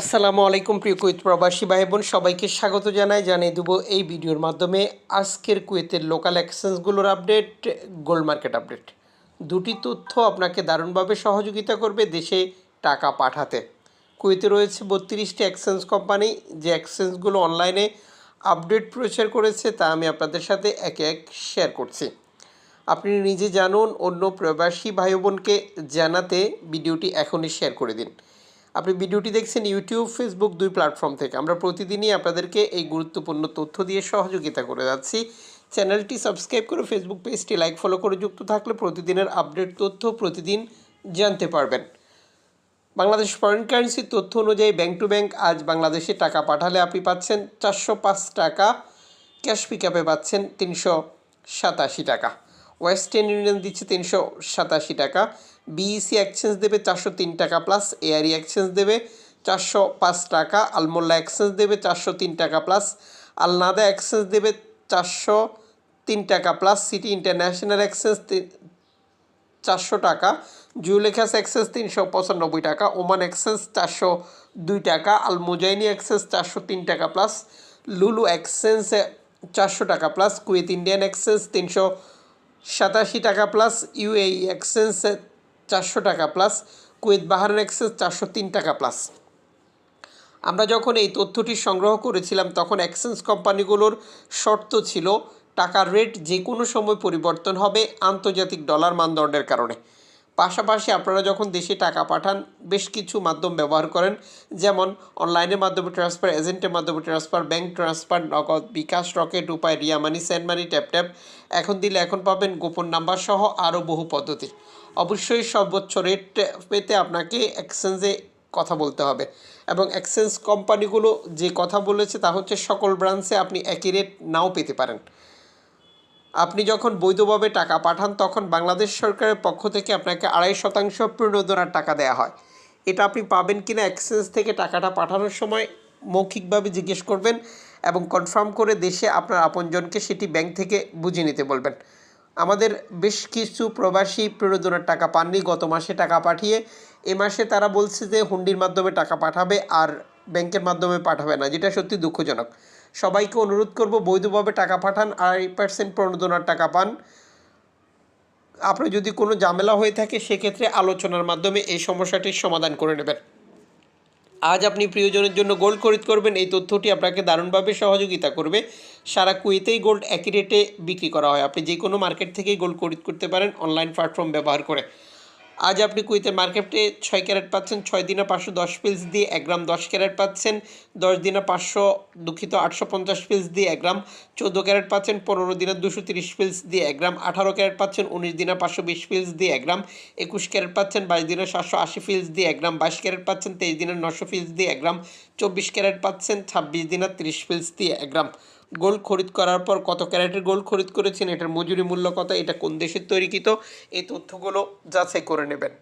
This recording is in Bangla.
আসসালামু আলাইকুম, প্রিয় কুয়েত প্রবাসী ভাই বোন সবাইকে স্বাগত জানাই, জানিয়ে দেবো এই ভিডিওর মাধ্যমে আজকের কুয়েতের লোকাল এক্সচেঞ্জগুলোর আপডেট গোল্ড মার্কেট আপডেট দুটি তথ্য আপনাকে দারুণভাবে সহযোগিতা করবে দেশে টাকা পাঠাতে। কুয়েতে রয়েছে বত্রিশটি এক্সচেঞ্জ কোম্পানি যে এক্সচেঞ্জগুলো অনলাইনে আপডেট প্রচার করেছে, তা আমি আপনাদের সাথে একে এক শেয়ার করছি। আপনি নিজে জানুন, অন্য প্রবাসী ভাই বোনকে জানাতে ভিডিওটি এখনই শেয়ার করে দিন। আপনি ভিডিওটি দেখছেন ইউটিউব, ফেসবুক দুই প্ল্যাটফর্ম থেকে। আমরা প্রতিদিনই আপনাদেরকে এই গুরুত্বপূর্ণ তথ্য দিয়ে সহযোগিতা করে যাচ্ছি। চ্যানেলটি সাবস্ক্রাইব করে ফেসবুক পেজটি লাইক, ফলো করে যুক্ত থাকলে প্রতিদিনের আপডেট তথ্য প্রতিদিন জানতে পারবেন। বাংলাদেশ ফরেন কারেন্সির তথ্য অনুযায়ী ব্যাংক টু ব্যাংক আজ বাংলাদেশে টাকা পাঠালে আপনি পাচ্ছেন চারশো পাঁচ টাকা ক্যাশ পিকআপে পাচ্ছেন তিনশো সাতাশি টাকা। ওয়েস্টার্ন ইউনিয়ন দিচ্ছে তিনশো সাতাশি টাকা। বিইসি এক্সচেঞ্জ দেবে চারশো তিন টাকা প্লাস এআরই এক্সচেঞ্জ দেবে চারশো পাঁচ টাকা আলমোল্লা এক্সচেঞ্জ দেবে চারশো তিন টাকা প্লাস আলনাদা এক্সচেঞ্জ দেবে চারশো তিন টাকা প্লাস সিটি ইন্টারন্যাশনাল এক্সচেঞ্জ চারশো টাকা জুলেখাস এক্সেস তিনশো পঁচানব্বই টাকা ওমান এক্সেস চারশো দুই টাকা আল মুজাইনি এক্সেস চারশো তিন টাকা প্লাস লুলু এক্সচেঞ্জ চারশো টাকা প্লাস কুয়েত ইন্ডিয়ান এক্সচেঞ্জ তিনশো সাতাশি টাকা প্লাস ইউএই এক্সচেঞ্জ চারশো টাকা প্লাস কুয়েত বাহারান এক্সচেঞ্জ চারশো তিন টাকা প্লাস আমরা যখন এই তথ্যটি সংগ্রহ করেছিলাম, তখন এক্সচেঞ্জ কোম্পানিগুলোর শর্ত ছিল টাকার রেট যে কোনো সময় পরিবর্তন হবে আন্তর্জাতিক ডলার মানদণ্ডের কারণে। পাশাপাশি আপনারা যখন দেশে টাকা পাঠান, বেশ কিছু মাধ্যম ব্যবহার করেন, যেমন অনলাইনের মাধ্যমে ট্রান্সফার এজেন্টের মাধ্যমে transfer bank transfer Nagad bKash Rocket Upay, Ria money send money tap tap এখন দিলে এখন পাবেন গোপন নাম্বার সহ আরও বহু পদ্ধতি। অবশ্যই সর্বোচ্চ রেট পেতে আপনাকে এক্সচেঞ্জে কথা বলতে হবে। এবং এক্সচেঞ্জ কোম্পানিগুলো যে কথা বলেছে তা হচ্ছে সকল ব্রাঞ্চে আপনি একই রেট নাও পেতে পারেন। আপনি যখন বৈধভাবে টাকা পাঠান, তখন বাংলাদেশ সরকারের পক্ষ থেকে আপনাকে আড়াই শতাংশ প্রণোদনার টাকা দেওয়া হয়। এটা আপনি পাবেন কি না এক্সচেঞ্জ থেকে টাকাটা পাঠানোর সময় মৌখিকভাবে জিজ্ঞেস করবেন এবং কনফার্ম করে দেশে আপনার আপনজনকে সেটি ব্যাংক থেকে বুঝে নিতে বলবেন। আমাদের বেশ কিছু প্রবাসী প্রণোদনার টাকা পাননি। গত মাসে টাকা পাঠিয়ে এ মাসে তারা বলছে যে হুন্ডির মাধ্যমে টাকা পাঠাবে আর ব্যাংকের মাধ্যমে পাঠাবে না, যেটা সত্যি দুঃখজনক। সবাইকে অনুরোধ করব, বৈধভাবে টাকা পাঠান, আড়াই পার্সেন্ট প্রণোদনার টাকা পান। আপনার যদি কোনো ঝামেলা হয়ে থাকে, সেক্ষেত্রে আলোচনার মাধ্যমে এই সমস্যাটির সমাধান করে নেবেন। আজ আপনি প্রিয়জনের জন্য গোল্ড খরিদ করবেন। এই তথ্যটি আপনাকে দারুণভাবে সহযোগিতা করবে। সারা কুয়েতেই গোল্ড একই রেটে বিক্রি করা হয়। আপনি যে কোনো মার্কেট থেকেই গোল্ড খরিদ করতে পারেন অনলাইন প্ল্যাটফর্ম ব্যবহার করে। আজ আপনি কুইতের মার্কেটে ছয় ক্যারেট পাচ্ছেন, ছয় দিনে পাঁচশো দশ পিলস দিয়ে এক গ্রাম দশ ক্যারেট পাচ্ছেন, দশ দিনে পাঁচশো দুঃখিত আটশো পঞ্চাশ পিলস দিয়ে এক গ্রাম, চোদ্দ ক্যারেট পাচ্ছেন, পনেরো দিনে দুশো তিরিশ পিলস দিয়ে এক গ্রাম, আঠারো ক্যারেট পাচ্ছেন, উনিশ দিনে পাঁচশো বিশ পিলস দিয়ে এক গ্রাম, একুশ ক্যারেট পাচ্ছেন, বাইশ দিনে সাতশো আশি পিলস দিয়ে এক গ্রাম, বাইশ ক্যারেট পাচ্ছেন, তেইশ দিনের নশো পিলস দিয়ে এক গ্রাম, চব্বিশ ক্যারেট পাচ্ছেন, ছাব্বিশ দিনের তিরিশ পিলস দিয়ে এক গ্রাম। গোল্ড খরিদ করার পর কত ক্যারেটের গোল্ড খরিদ করেছেন, এটার মজুরি মূল্য কত, এটা কোন দেশের তৈরিকৃত এই তথ্যগুলো যাচাই করে নেবেন।